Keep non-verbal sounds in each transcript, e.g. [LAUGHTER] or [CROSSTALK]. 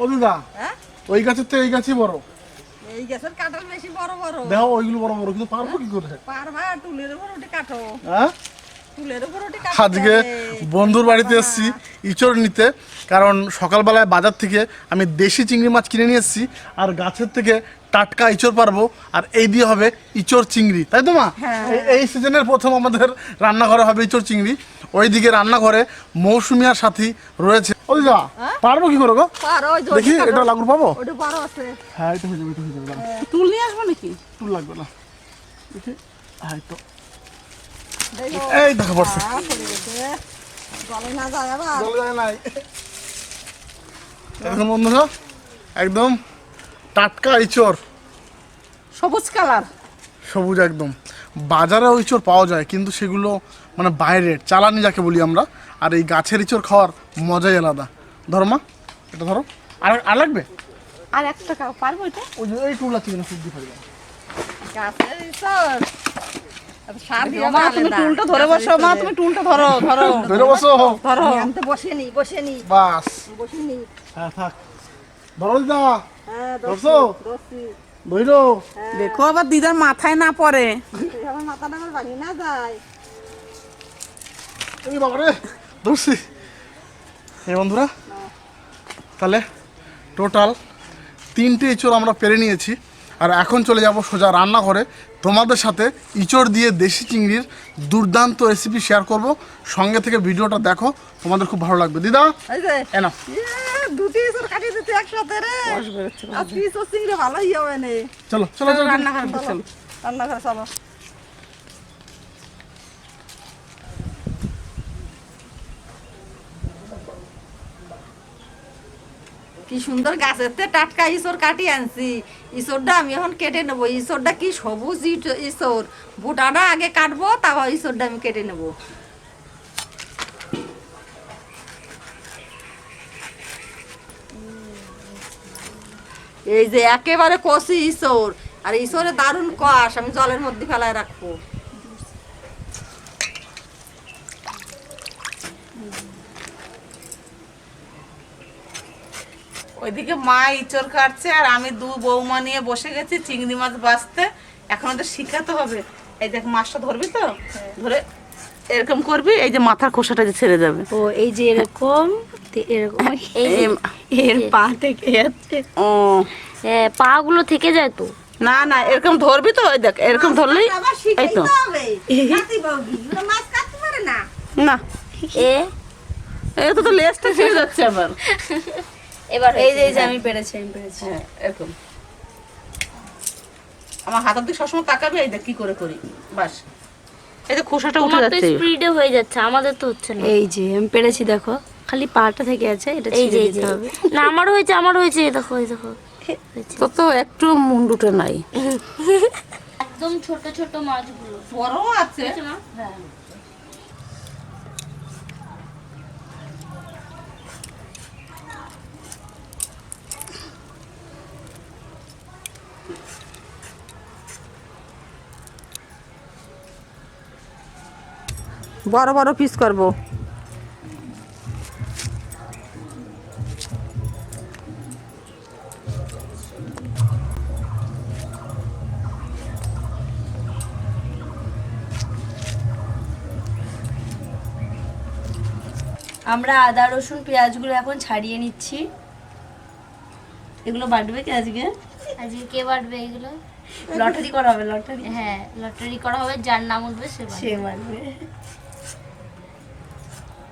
ও দিদা হ্যাঁ? ওই গাছের থেকে এই গাছই বড়। এই গাছের কাঁঠাল বেশি বড় বড়। দেখো ওইগুলো বড় বড় কিন্তু পারব কি করে? পারবা টুলের উপর ওটি কাটো। হ্যাঁ? আজকে বন্ধুর বাড়িতে এসেছি ইচড় নিতে কারণ সকালবেলায় বাজার থেকে আমি দেশি চিংড়ি মাছ কিনে নিয়ে এসেছি আর গাছের থেকে টাটকা ইচড় পারব আর এই দিয়ে হবে ইচড় চিংড়ি তাই তো মা? এই- এই সিজনের প্রথম আমাদের রান্নাঘরে হবে ইচড় চিংড়ি। ওইদিকে রান্নাঘরে মৌসুমি আর সাথী রয়েছে। ওই যা পারব কি করে গো? পারো ওই যে দেখি এটা লাগুর পাবো? ওটি বড় আছে। হ্যাঁ এটা হয়ে যাবে এটা হয়ে যাবে তুল নিয়ে আসব নাকি? টুল লাগবে না। দেখি হ্যাঁ এই তো। দেখো। পড়ছে বন্ধুরা একদম টাটকা ইচড়। সবুজ কালার। সবুজ একদম। বাজারে ওই ইচড় পাওয়া যায় কিন্তু সেগুলো মানে বাইরের চালানি যাকে বলি আমরা আর এই গাছের ইচড় খাওয়ার মজাই আলাদা। ধরো মা এটা ধরো। আর আর লাগবে? আর এক টাকা পারব এটা? ওই যে এই টুল আছে কিনা সবজি পারবে গাছের মা তুমি টুলটা ধরে বসো মা তুমি টুলটা ধরো ধরো। ধরে বসো। ধরো। আমি তো বসে নি বসে নি। বাস। বসে নি। হ্যাঁ থাক। ধরো হ্যাঁ ধরছো দোষী ধরো দেখো আবার দিদার মাথায় না পড়ে। আমার মাথাটা আমার ভাঙি না যায়। এই বাবারে ধরছি। এই বন্ধুরা তাহলে টোটাল তিনটে ইঁচড় আমরা পেরে নিয়েছি। আর এখন চলে যাব সোজা রান্নাঘরে। তোমাদের সাথে ইঁচড় দিয়ে দেশি চিংড়ির দুর্দান্ত রেসিপি শেয়ার করব। সঙ্গে থেকে ভিডিওটা দেখো তোমাদের খুব ভালো লাগবে। দিদা এনা দুটি ইসর কাটিয়ে দিতে একসাথে রে। আর পিস ও চিংড়ি ভালোই হবে নে। চলো চলো চলো রান্নাঘর চলো। রান্নাঘরে চলো। কি সুন্দর গাছের টাটকা ইসর কাটি আনছি। ইসরটা আমি এখন কেটে নেব। ইসরটা কি সবুজ ইসর। বুটাটা আগে কাটবো তারপর ইসরটা আমি কেটে নেব। এই যে একেবারে কষি ইসর আর ইসরে দারুণ কষ আমি জলের মধ্যে ফেলায় রাখব। ওইদিকে মা ইচড় কাটছে আর আমি দু বৌমা নিয়ে বসে গেছি চিংড়ি মাছ বাঁচতে। এখন ওদের শিখাতে হবে। এই দেখ মাছটা ধরবি তো? ধরে এরকম করবি এই যে মাথার খোসাটা যে ছেড়ে যাবে। ও এই যে এরকম এরকম। এই এর পা থেকে যাচ্ছে। ও। হ্যাঁ পা গুলো থেকে যায় তো? না না এরকম ধরবি তো দেখ এরকম ধরলেই এই তো। না? না। এ? এই তো তো লেজটা ছেড়ে যাচ্ছে আবার। এবার এই যে এই যে আমি পেরেছি আমি পেরেছি। হ্যাঁ এরকম। আমার হাতের দিকে সবসময় তাকাবি এই দেখ কি করে করি। বাস। এই যে খোসাটা উঠে তোমার তো যাচ্ছে। স্পিডে হয়ে যাচ্ছে আমাদের তো হচ্ছে না। এই যে আমি পেরেছি দেখো। খালি পাটা থেকে আছে এটা ছিঁড়ে দিতে হবে। না আমার হয়েছে আমার হয়েছে এই দেখো এই দেখো। তো তো একটু মুন্ডুটা নাই। একদম ছোট ছোট মাছগুলো। বড় আছে। হ্যাঁ। বড় বড় পিস করব। আমরা আদা রসুন পেঁয়াজগুলো এখন ছাড়িয়ে নিচ্ছি। এগুলো বাটবে কি আজকে? আজকে কে বাটবে এগুলো? লটারি করা হবে লটারি। হ্যাঁ লটারি করা হবে যার নাম উঠবে সে বাটবে। সে বাটবে।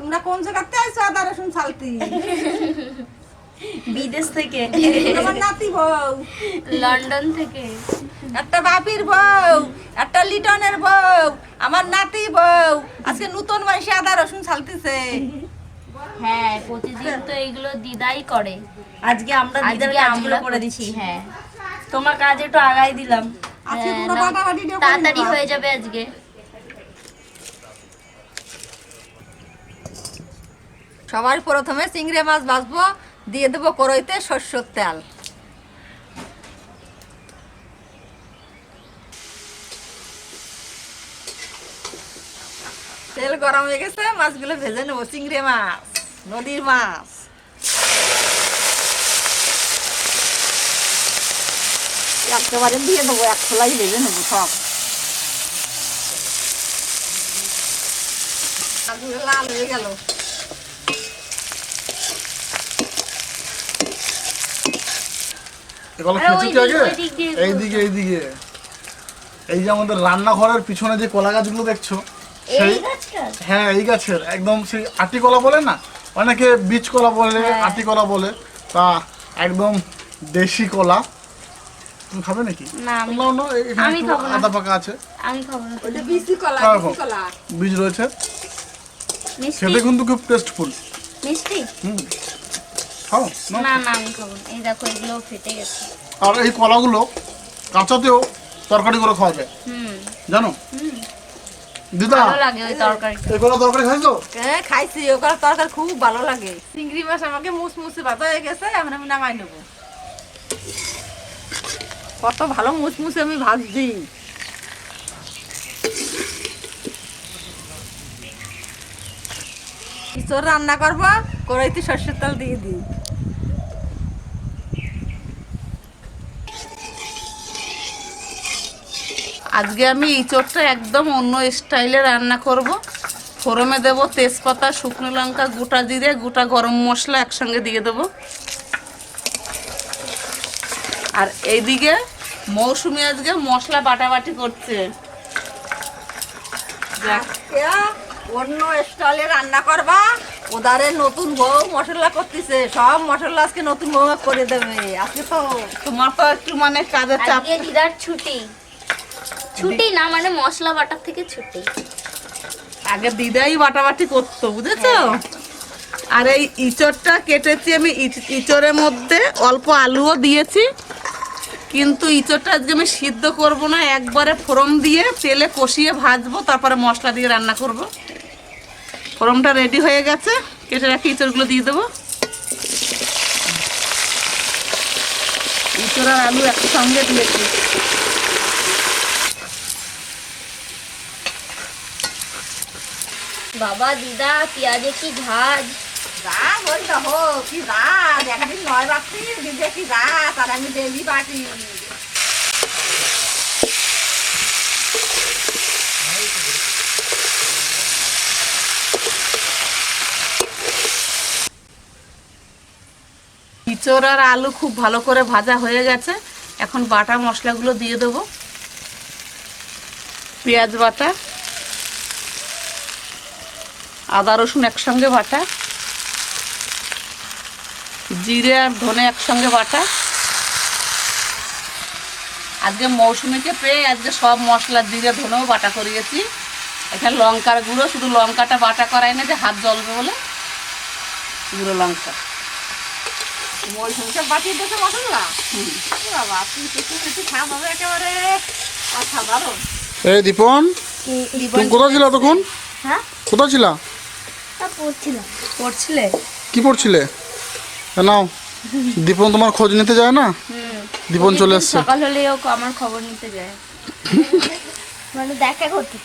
তোমরা কোন জায়গাতে আইছো? আদা রসুন ছালতি বিদেশ থেকে। আমার নাতি বউ। লন্ডন থেকে। একটা বাপির বউ একটা লিটনের বউ আমার নাতি বউ। আজকে নতুন মাসে আদা রসুন ছালতিছে হ্যাঁ প্রতিদিন তো এগুলো দিদাই করে। আজকে আমরা দিদার কাজগুলো করে দিচ্ছি হ্যাঁ। তোমার কাজ একটু আগাই দিলাম। হ্যাঁ, তাড়াতাড়ি হয়ে যাবে আজকে। সবার প্রথমে চিংড়ি মাছ ভাজবো, দিয়ে দেবো করইতে সর্ষের তেল। তেল গরম হয়ে গেছে, মাছগুলো ভেজে নেব। চিংড়ি মাছ, নদীর মাছ। একেবারে দিয়ে দেবো, এক খোলাই ভেজে নেব সব। লাল হয়ে গেল। এগুলো খেয়েছি কি আগে এইদিকে এইদিকে এই যে আমাদের রান্নাঘরের পিছনে যে কলা গাছগুলো দেখছ সেই হ্যাঁ এই গাছের। একদম সেই আটি কলা বলে না? অনেকে বীজ কলা বলে হ্যাঁ। আটি কলা বলে। তা একদম দেশি কলা। তুমি খাবে নাকি? নাও, এখানে না। আদা পাকা আছে। আমি খাব না। ওই যে বিসি কলা বিসি। কলা। বীজ রয়েছে। মিষ্টি? খেতে কিন্তু খুব টেস্টফুল মিষ্টি? হুম। খাও না না? আমি খাব না। এই দেখো এগুলো ফেটে গেছে। আর এই কলাগুলো কাঁচাতেও তরকারি করে খাওয়া যায়। হুম। জানো? দিদা ভালো লাগে ওই তরকারিটা। এই কলা তরকারি খাইছো? হ্যাঁ খাইছি। তরকারি খুব ভালো লাগে। চিংড়ি মাছ আমাকে মুসমুসে ভাজা হয়ে গেছে নামাই নেব। কত ভালো মুসমুসে আমি ভাজছি। ইসর রান্না করব, কড়াইতে সর্ষের তেল দিয়ে দিই। আজকে আমি ইঁচড়টা একদম অন্য স্টাইলে রান্না করব। ফোড়মে দেব তেজপাতা, শুকনো লঙ্কা, গোটা জিরে, গোটা গরম মশলা একসঙ্গে দিয়ে দেব। আর এইদিকে মৌসুমি আজকে মশলা বাটাবাটি করছে। আজকে অন্য স্টলে রান্না করবা? ওদারে নতুন বউ মশলা করতেছে। সব মশলা আজকে নতুন বউ করে দেবে। আজকে তো তোমার তো একটু মানে কাজের চাপ। আজকে দিদার ছুটি। ছুটি না মানে মশলা বাটার থেকে ছুটি। আগে দিদাই বাটাবাটি করতো বুঝেছ? আর এই ইঁচড়টা কেটেছি আমি ইচ- ইঁচড়ের মধ্যে অল্প আলুও দিয়েছি। কিন্তু ইঁচড়টা আজকে আমি সিদ্ধ করব না একবারে ফোড়ন দিয়ে তেলে কষিয়ে ভাজবো তারপরে মশলা দিয়ে রান্না করব। ফোড়নটা রেডি হয়ে গেছে। কেটে রাখি ইঁচড়গুলো দিয়ে দেবো। ইঁচড় আর আলু একসঙ্গে দিয়েছি বাবা দিদা পেঁয়াজে কি ঝাঁজ রাত ওই দেখো কি রাত একদিন নয় বাড়ছি দিদি কি রাত আর আমি ডেলি বাটি ইঁচড় আর আলু খুব ভালো করে ভাজা হয়ে গেছে। এখন বাটা মশলাগুলো দিয়ে দেবো। পেঁয়াজ বাটা, আদা রসুন একসঙ্গে বাটা, জিরে আর ধনে একসঙ্গে বাটা। আজকে মৌসুমিকে পেয়ে আজকে সব মশলা জিরে ধনেও বাটা করিয়েছি। এখানে লঙ্কার গুঁড়ো, শুধু লঙ্কাটা বাটা করাই না, যে হাত জ্বলবে বলে, গুঁড়ো লঙ্কা। মশলা বাবা তুই হবে একেবারে। অসাধারণ এই দীপন তুমি কোথায় ছিল তখন? হ্যাঁ? কোথায় ছিলা? তা পড়ছিলাম। পড়ছিলে? কি পড়ছিলে? নাও। দীপন তোমার খোঁজ নিতে যায় না? দীপন চলে এসছে সকাল হলে ও আমার খবর নিতে যায়। মানে দেখা করতে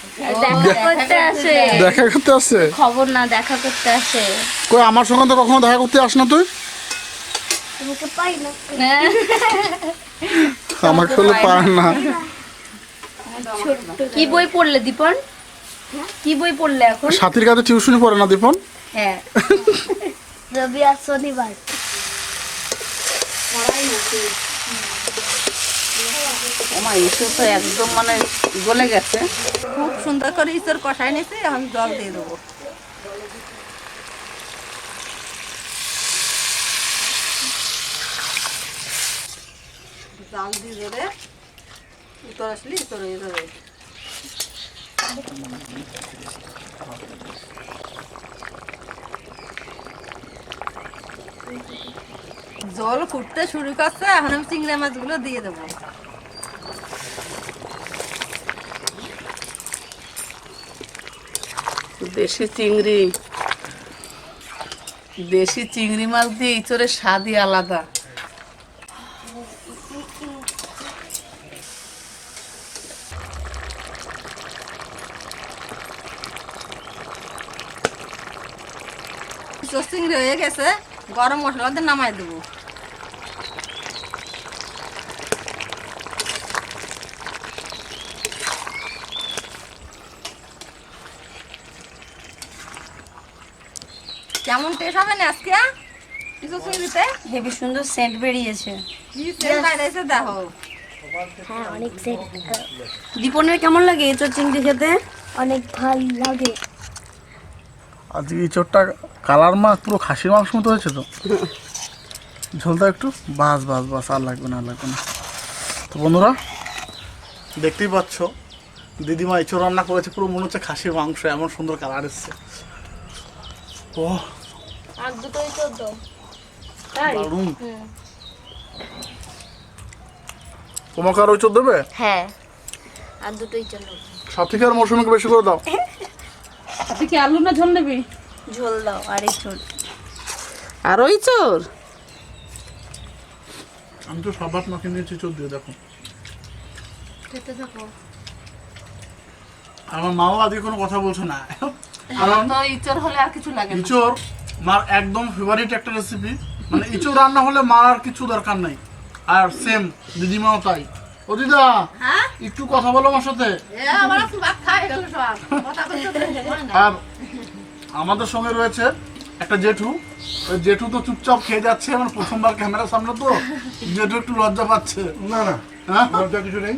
দেখা করতে আসে। দেখা করতে আসছে খবর না দেখা করতে আসে। কই আমার সঙ্গে তো কখনো দেখা করতে আস না তুই? তোমাকে পাই না। [LAUGHS] আমাকে হলে পায় না। কি বই পড়লে দীপন? কি বই পড়লে এখন? সাথীর কাছে টিউশনি পড়ে না দীপন? হ্যাঁ। রবি আর শনিবার। তো একদম মানে গলে গেছে। খুব সুন্দর করে ইসর কষাই নিয়েছি এখন জল দিয়ে দেবো। জাল দিয়ে আসলে উত্তর হয়ে যাবে। জল ফুটতে শুরু করছে, এখন আমি চিংড়ি মাছগুলো দিয়ে দেবো। দেশি চিংড়ি দেশি চিংড়ি মাছ দিয়ে ইঁচড়ের স্বাদই আলাদা। কিছু চিংড়ি হয়ে গেছে গরম মশলা দিয়ে নামাই দেব। কেমন টেস্ট হবে না আজকে? কিছু চিংড়িতে হেভি সুন্দর সেন্ট বেরিয়েছে। দেখো। হ্যাঁ, দীপনের কেমন লাগে এই চিংড়ি খেতে? অনেক ভালো লাগে। আজকে ইঁচড়টা কালার মাছ পুরো খাসির মাংস মতো হয়েছে তো। ঝোলটা একটু বাস বাস বাস আর লাগবে না আর লাগবে না। তো বন্ধুরা দেখতেই পাচ্ছ দিদিমা ইঁচড় রান্না করেছে পুরো মনে হচ্ছে খাসির মাংস এমন সুন্দর কালার এসছে। ও আর দুটোই চোদ্দ দারুণ। তোমাকে আর ইঁচড় দেবে? হ্যাঁ। আর দুটোই চলো। সব থেকে আর মৌসুমিকে বেশি করে দাও। [LAUGHS] তুই কি আলু না ঝোল নেবি? ঝোল দাও আর আর ওই চোর? আমি তো সব ভাত মাখিয়ে নিয়েছি ইঁচড় দিয়ে দেখো। খেতে থাকো। আমার মাও আজকে কোনো কথা বলছে না। তো ইচোর হলে আর কিছু লাগে না। ইঁচড় মার একদম ফেভারিট একটা রেসিপি মানে ইঁচড় রান্না হলে মার আর কিছু দরকার নাই। আর সেম দিদিমাও তাই। ও দিদা একটু কথা বলো আমার সাথে। আর আমাদের সঙ্গে রয়েছে একটা জেঠু। ওই জেঠু তো চুপচাপ খেয়ে যাচ্ছে আমার প্রথমবার ক্যামেরার সামনে তো। জেঠু একটু লজ্জা পাচ্ছে। না না হ্যাঁ? লজ্জা কিছু নেই।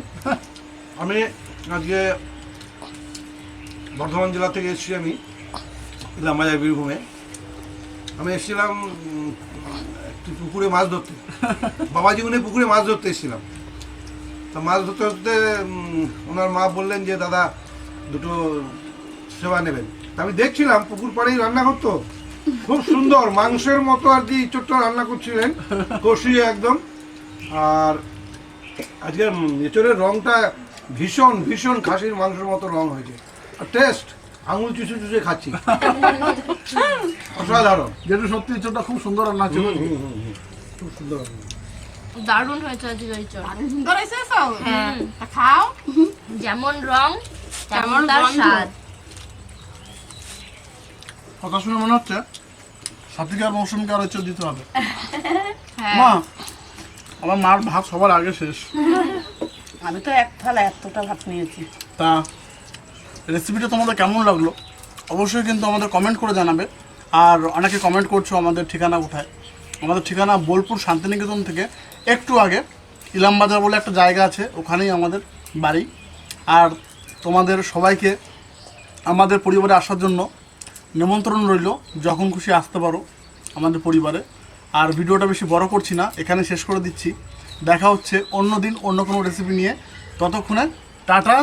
আমি আজকে বর্ধমান জেলা থেকে এসেছি আমি ইলামবাজার বীরভূমে। আমি এসেছিলাম একটু পুকুরে মাছ ধরতে। বাবা জীবনে পুকুরে মাছ ধরতে এসেছিলাম। তা মাছ ধরতে ধরতে ওনার মা বললেন যে দাদা দুটো সেবা নেবেন। তা আমি দেখছিলাম পুকুর পাড়েই রান্না করতো। খুব সুন্দর মাংসের মতো আর কি ইঁচড়টা রান্না করছিলেন কষিয়ে একদম। আর আজকে এঁচড়ের রংটা ভীষণ ভীষণ খাসির মাংসের মতো রং হয়েছে। আর টেস্ট আঙুল চুষে চুষে খাচ্ছি। [LAUGHS] অসাধারণ। যেটা সত্যি ইঁচড়টা খুব সুন্দর রান্না ছিল খুব সুন্দর দারুণ হয়েছে আজকে এঁচড় দারুণ সুন্দর হয়েছে সব। তা খাও। যেমন রং তেমন তার স্বাদ। কথা শুনে মনে হচ্ছে মৌসুমীকে আর ইঁচড় দিতে হবে। হ্যাঁ। মা আমার মার ভাত সবার আগে শেষ। আমি তো এক থালা এতটা ভাত নিয়েছি। তা রেসিপিটা তোমাদের কেমন লাগল? অবশ্যই কিন্তু আমাদের কমেন্ট করে জানাবে। আর অনেকে কমেন্ট করছ আমাদের ঠিকানা কোথায়? আমাদের ঠিকানা বোলপুর শান্তিনিকেতন থেকে একটু আগে ইলামবাজার বলে একটা জায়গা আছে, ওখানেই আমাদের বাড়ি। আর তোমাদের সবাইকে আমাদের পরিবারে আসার জন্য নিমন্ত্রণ রইল, যখন খুশি আসতে পারো আমাদের পরিবারে। আর ভিডিওটা বেশি বড় করছি না, এখানে শেষ করে দিচ্ছি। দেখা হচ্ছে অন্য দিন অন্য কোনো রেসিপি নিয়ে। ততক্ষণে টাটা।